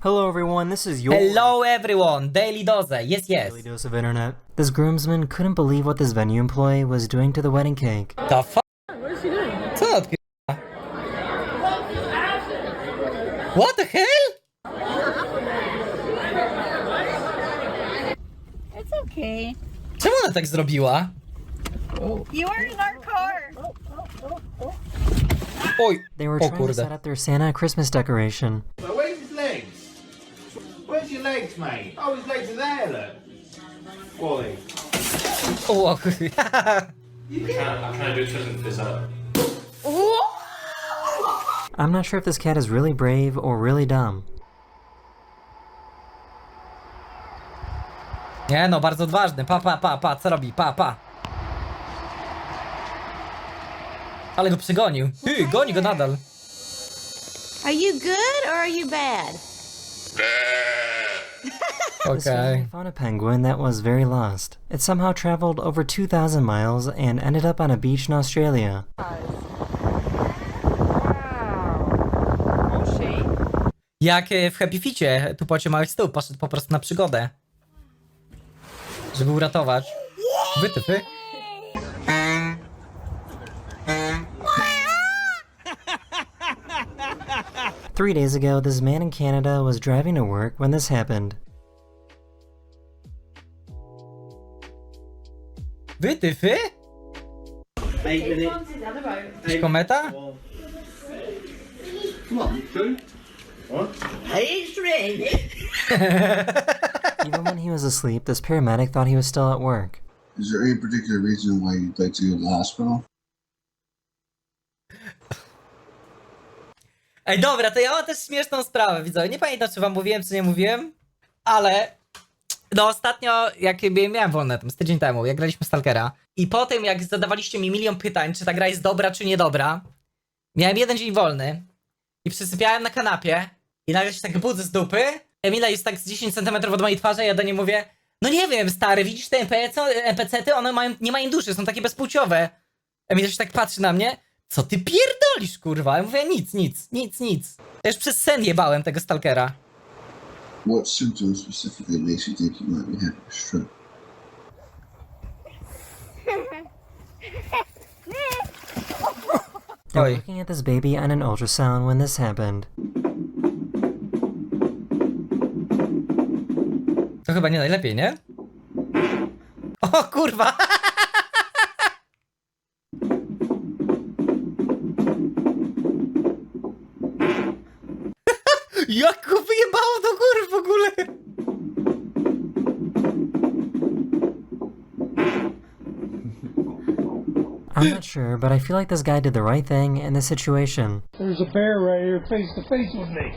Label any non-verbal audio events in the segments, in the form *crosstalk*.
Hello, everyone. This is your Hello everyone, Daily Doze, yes yes. daily dose of internet. This groomsman couldn't believe what this venue employee was doing to the wedding cake. The fuck? Co odkrywa? What the hell? It's okay. Czemu ona tak zrobiła? You are in our car. Oj, They were o trying to set up their Santa Christmas decoration. Legs, mate? Oh, his legs are there, look. Wally. O, kurde. I'm trying, I'm trying to do it it doesn't fizz up. I'm not sure if this cat is really brave or really dumb. Nie no, bardzo odważny. Pa, pa, pa, pa, co robi? Pa, pa. Ale go przygonił. Ty, goni go nadal. Are you good or are you bad? This Okej. family found a penguin that was very lost. It somehow traveled over 2,000 miles and ended up on a beach in Australia. Jak e, w Happy Ficie, tu pocie małych stóp, poszedł po prostu na przygodę. Żeby uratować. Wytyfy. Three days ago, this man in Canada was driving to work when this happened. Wytyfy? Jakiś kometa? Even when he was asleep, this paramedic thought he was still at work. Is there any particular reason why you'd like to go to the hospital? Ej, dobra, to ja mam też śmieszną sprawę, widzowie. Nie pamiętam, czy wam mówiłem, czy nie mówiłem, ale no ostatnio, jak miałem wolne tam z tydzień temu, jak graliśmy Stalkera i po tym, jak zadawaliście mi milion pytań, czy ta gra jest dobra, czy niedobra, miałem jeden dzień wolny i przysypiałem na kanapie i nagle się tak budzę z dupy, Emila jest tak z 10 cm od mojej twarzy, ja do niej mówię, no nie wiem, stary, widzisz te NPC, NPC-ty, one mają, nie mają duszy, są takie bezpłciowe. Emila się tak patrzy na mnie, co ty pierdolisz, kurwa? Ja mówię, nic, nic, nic, nic. Ja już przez sen jebałem tego stalkera. What symptoms specifically makes you think you might be having a stroke? *laughs* They were looking at this baby on an ultrasound when this happened. To chyba nie najlepiej, nie? O kurwa! Jak go do góry w ogóle? I'm not sure, but I feel like this guy did the right thing in this situation. There's a bear right here face to face with me.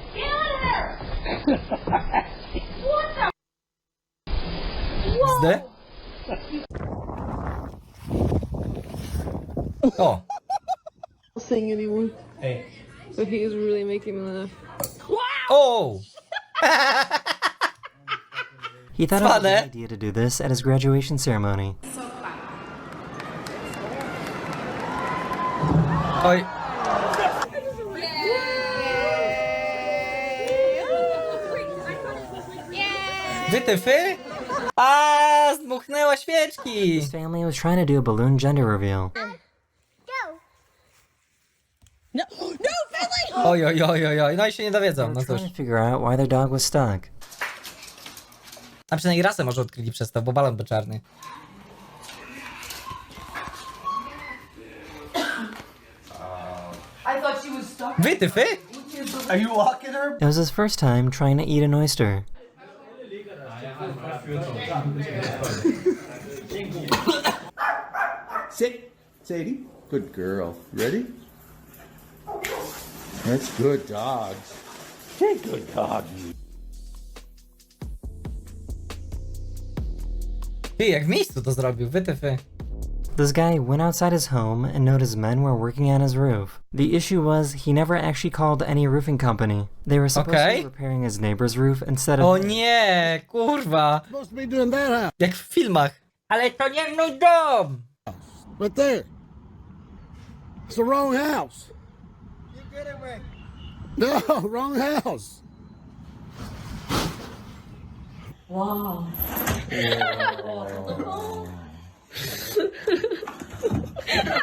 Zde? O! Oh. sing anymore. But he is really making me laugh. O! He thought it was a good idea to do this at his graduation ceremony. Oj. Wytyfy? A, zdmuchnęła świeczki! His family was trying to do a balloon gender reveal. Oj, oj, oj, oj, oj, no i się nie dowiedzą, no cóż. trying to figure out why their dog was stuck. A przynajmniej rasę może odkryli przez to, bo balon był czarny. Wytyfy? It was his first time trying to eat an oyster. Sit. Sadie. Good girl. Ready? That's good dogs. Hey, good dog. Ty, jak w miejscu to zrobił, wytyfy. This guy went outside his home and noticed men were working on his roof. The issue was he never actually called any roofing company. They were supposed to Okay. be repairing his neighbor's roof instead of O nie, kurwa. Supposed to be doing that house, Jak w filmach. Ale to nie mój dom! but there. It's the wrong house. No, *laughs* wrong house.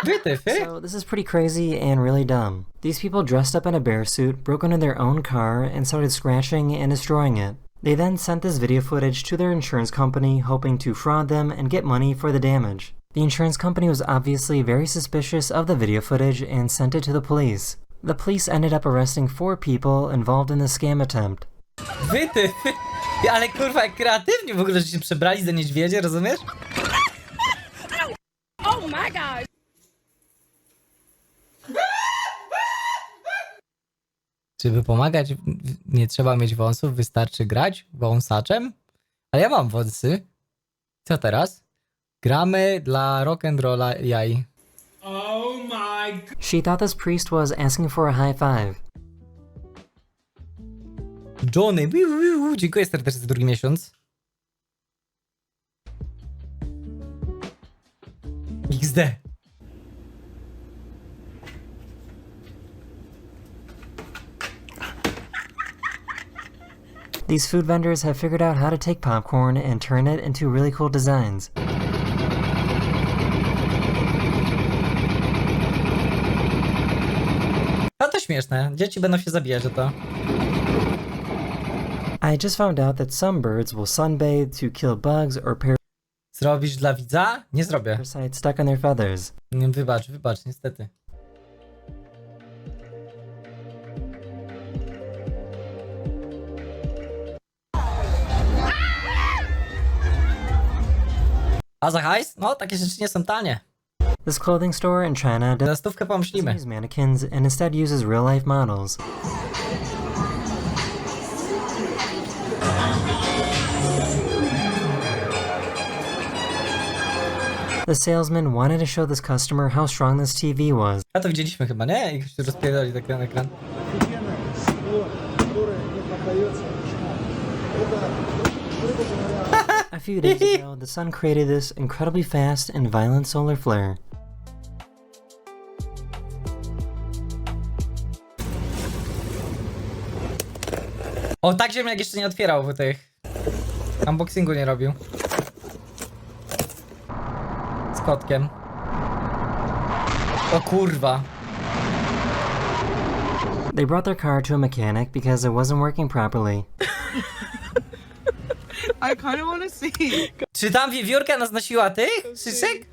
Wytyfy? *laughs* So, this is pretty crazy and really dumb. These people dressed up in a bear suit, broke into their own car, and started scratching and destroying it. They then sent this video footage to their insurance company, hoping to fraud them and get money for the damage. The insurance company was obviously very suspicious of the video footage and sent it to the police. The police ended up arresting four people involved in the scam attempt. Wytyfy? Ale kurwa, jak kreatywnie w ogóle, że się przebrali za niedźwiedzie, rozumiesz? Żeby pomagać, w- nie trzeba mieć wąsów, wystarczy grać wąsaczem. Ale ja mam wąsy. Co teraz? Gramy dla rock'n'rolla jaj. She thought this priest was asking for a high five. Johnny, dziękuję serdecznie za drugi miesiąc. XD. These food vendors have figured out how to take popcorn and turn it into really cool designs. Śmieszne. Dzieci będą się zabijać o to. I just found out that some birds will sunbathe to kill bugs or Zrobisz dla widza? Nie zrobię. parasites stuck on their feathers. Nie, wybacz, wybacz, niestety. A za hajs? No, takie rzeczy nie są tanie. This clothing store in China doesn't pomyślimy. use mannequins and instead uses real life models. The salesman wanted to show this customer how strong this TV was. A to widzieliśmy chyba, nie? Jak się rozpierdoli tak na ekran. *laughs* *laughs* A few days ago, the sun created this incredibly fast and violent solar flare. O, tak ziemniak jeszcze nie otwierał w tych. Unboxingu nie robił. Z kotkiem. O kurwa. They brought their car to a mechanic because it wasn't working properly. I kind of want to see. Czy tam wiewiórka nas nosiła tych? Szyczek?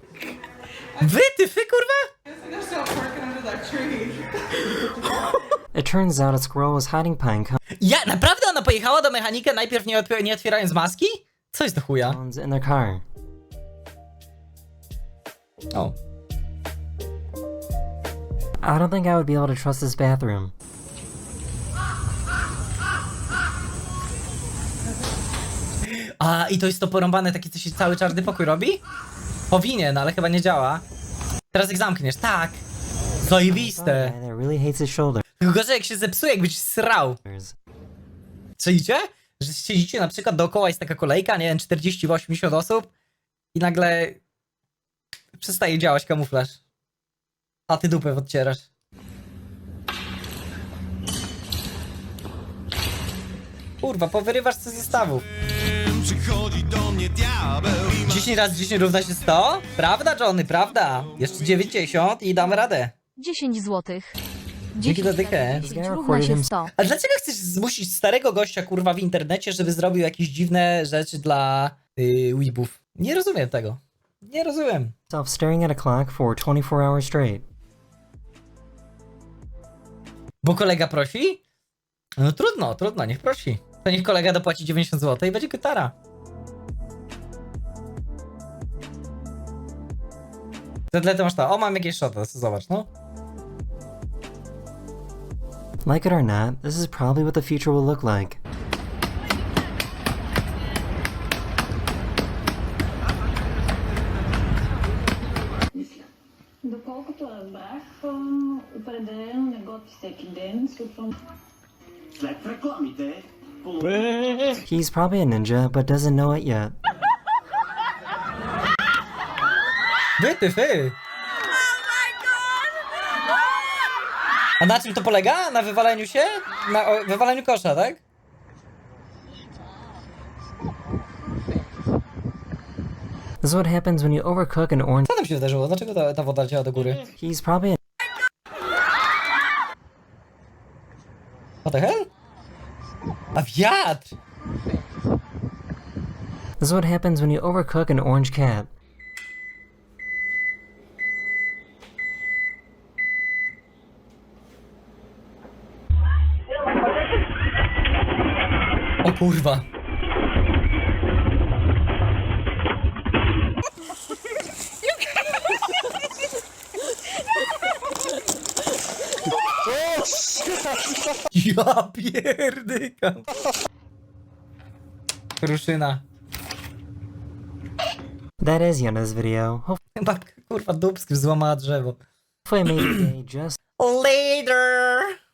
Wy, ty, wy, kurwa? They're still working under that tree. It turns out a squirrel was hiding pine Ja, naprawdę ona pojechała do mechanika najpierw nie, otw- nie otwierając maski? Co jest do chuja? cones in their car. O. I don't think I would be able to trust this bathroom. A, i to jest to porąbane, takie co się cały czarny pokój robi? Powinien, ale chyba nie działa. Teraz jak zamkniesz, tak. Zajebiste. Guy that really hates his shoulders. Tylko gorzej jak się zepsuje, jakbyś srał. Czujecie? Że siedzicie na przykład dookoła, jest taka kolejka, nie wiem, 40-80 osób i nagle przestaje działać kamuflaż. A ty dupę odcierasz. Kurwa, powyrywasz co ze stawów. 10 razy 10 równa się 100? Prawda, Johnny, prawda. Jeszcze 90 i damy radę. 10 złotych. Dzięki za dychę. 10 równa się 100. A dlaczego chcesz zmusić starego gościa, kurwa, w internecie, żeby zrobił jakieś dziwne rzeczy dla yy, weebów? Nie rozumiem tego. Nie rozumiem. Self staring at a clock for 24 hours straight. Bo kolega prosi? No trudno, trudno, niech prosi. To niech kolega dopłaci 90 zł i będzie gitara. To to masz to. O, mam jakieś shoty, zobacz, no. Like it or not, this is probably what the future will look like. Do palco para baixo, para dentro, um negócio aqui dentro. He's probably a ninja, but doesn't know it yet. Wy, ty, fy. A na czym to polega? Na wywaleniu się? Na o, wywaleniu kosza, tak? This is what happens when you overcook an orange. Co tam się wydarzyło? Dlaczego ta, ta woda leciała do góry? He's probably What the hell? A wiatr! This is what happens when you overcook an orange cat. O kurwa. *laughs* Ja pierdykam. Kruszyna. That is this video. Babka kurwa dubskim złamała drzewo. Hopefully I made your day just Later!